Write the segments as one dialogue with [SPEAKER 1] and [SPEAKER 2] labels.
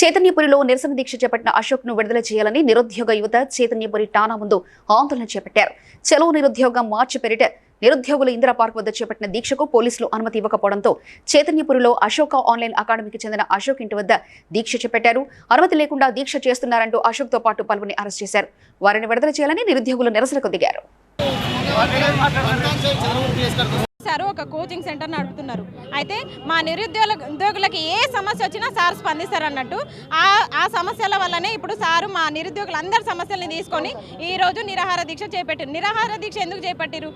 [SPEAKER 1] చైతన్యపురిలో నిరసన దీక్ష చేపట్టిన అశోక్ను విడుదల చేయాలని నిరుద్యోగ యువత చైతన్యపురి టానా ముందు ఆందోళన చేపట్టారు. చెలో నిరుద్యోగం మార్చి పెరిట నిరుద్యోగులు ఇందిరా పార్క్ వద్ద చేపట్టిన దీక్షకు పోలీసులు అనుమతి ఇవ్వకపోవడంతో చైతన్యపురిలో అశోక ఆన్లైన్ అకాడమీకి చెందిన అశోక్ ఇంటి వద్ద దీక్ష చేపట్టారు. అనుమతి లేకుండా దీక్ష చేస్తున్నారంటూ అశోక్తో పాటు పలువురిని అరెస్ట్ చేశారు. వారిని విడుదల చేయాలని నిరుద్యోగులు నిరసనకు దిగారు.
[SPEAKER 2] సార్ ఒక కోచింగ్ సెంటర్ నడుపుతున్నారు. అయితే మా నిరుద్యోగ ఉద్యోగులకి ఏ సమస్య వచ్చినా సార్ స్పందిస్తారు అన్నట్టు ఆ ఆ సమస్యల వల్లనే ఇప్పుడు సారు మా నిరుద్యోగులందరి సమస్యల్ని తీసుకొని ఈ రోజు నిరాహార దీక్ష చేపట్టారు. నిరాహార దీక్ష ఎందుకు చేపట్టారు?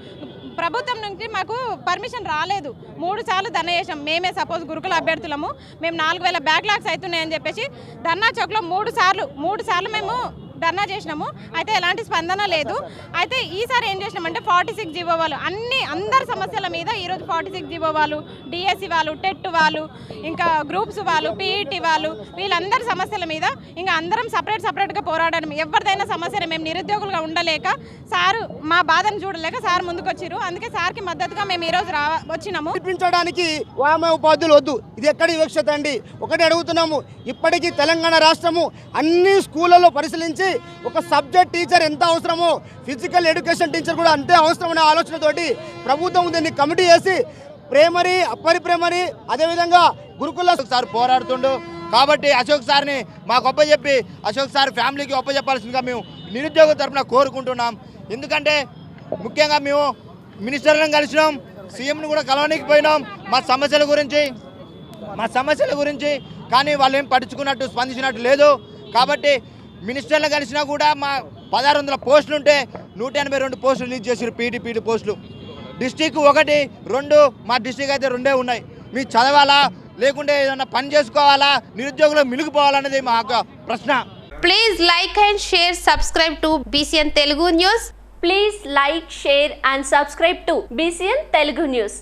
[SPEAKER 2] ప్రభుత్వం నుంచి మాకు పర్మిషన్ రాలేదు. మూడు సార్లు ధర్నా చేసాం మేమే సపోజ్ గురుకుల అభ్యర్థులము. మేము నాలుగు వేల బ్యాక్లాగ్స్ అవుతున్నాయని చెప్పేసి ధర్నా చౌక్లో మూడు సార్లు మూడు సార్లు మేము ధర్నా చేసినాము. అయితే ఎలాంటి స్పందన లేదు. అయితే ఈసారి ఏం చేసినామంటే ఫార్టీ సిక్స్ జీవో వాళ్ళు అన్ని అందరి సమస్యల మీద ఈరోజు ఫార్టీ సిక్స్ జీవో వాళ్ళు డిఎస్సి వాళ్ళు టెట్ వాళ్ళు ఇంకా గ్రూప్స్ వాళ్ళు పీఈటీ వాళ్ళు వీళ్ళందరి సమస్యల మీద ఇంకా అందరం సపరేట్ సపరేట్గా పోరాడడం. ఎవరిదైనా సమస్యలు మేము నిరుద్యోగులుగా ఉండలేక సారు మా బాధను చూడలేక సార్ ముందుకు అందుకే సార్కి మద్దతుగా మేము ఈరోజు రా వచ్చినాము.
[SPEAKER 3] చూపించడానికి వామ ఉపాధ్యులు వద్దు. ఇది ఎక్కడ వివక్షత అండి? ఒకటి అడుగుతున్నాము. ఇప్పటికీ తెలంగాణ రాష్ట్రము అన్ని స్కూళ్ళలో పరిశీలించి ఒక సబ్జెక్ట్ టీచర్ ఎంత అవసరమో ఫిజికల్ ఎడ్యుకేషన్ టీచర్ కూడా అంతే అవసరమనే ఆలోచనతోటి ప్రభుత్వం దీన్ని కమిటీ చేసి ప్రైమరీ అప్పర్ ప్రైమరీ అదేవిధంగా గురుకుల
[SPEAKER 4] సార్ పోరాడుతుండు. కాబట్టి అశోక్ సార్ని మాకు చెప్పి అశోక్ సార్ ఫ్యామిలీకి ఒప్ప చెప్పాల్సిందిగా మేము నిరుద్యోగ తరఫున కోరుకుంటున్నాం. ఎందుకంటే ముఖ్యంగా మేము మినిస్టర్లను కలిసినాం సీఎంని కూడా కలవడానికి పోయినాం మా సమస్యల గురించి. మా సమస్యల గురించి కానీ వాళ్ళు ఏం పట్టించుకున్నట్టు స్పందించినట్టు లేదు. కాబట్టి మినిస్టర్లు కలిసినా కూడా మా పదహారు వందల పోస్టులు ఉంటే నూట ఎనభై రెండు పోస్టులు రిలీజ్ చేసారు పీటీ పీటీ పోస్టులు. డిస్టిక్ ఒకటి రెండు మా డిస్టిక్ అయితే రెండే ఉన్నాయి. మీరు చదవాలా లేకుంటే ఏదైనా పని చేసుకోవాలా నిరుద్యోగులు మిలిగిపోవాలనేది మా ప్రశ్న.
[SPEAKER 5] Please like and share subscribe to BCN Telugu news
[SPEAKER 6] please like share and subscribe to BCN Telugu news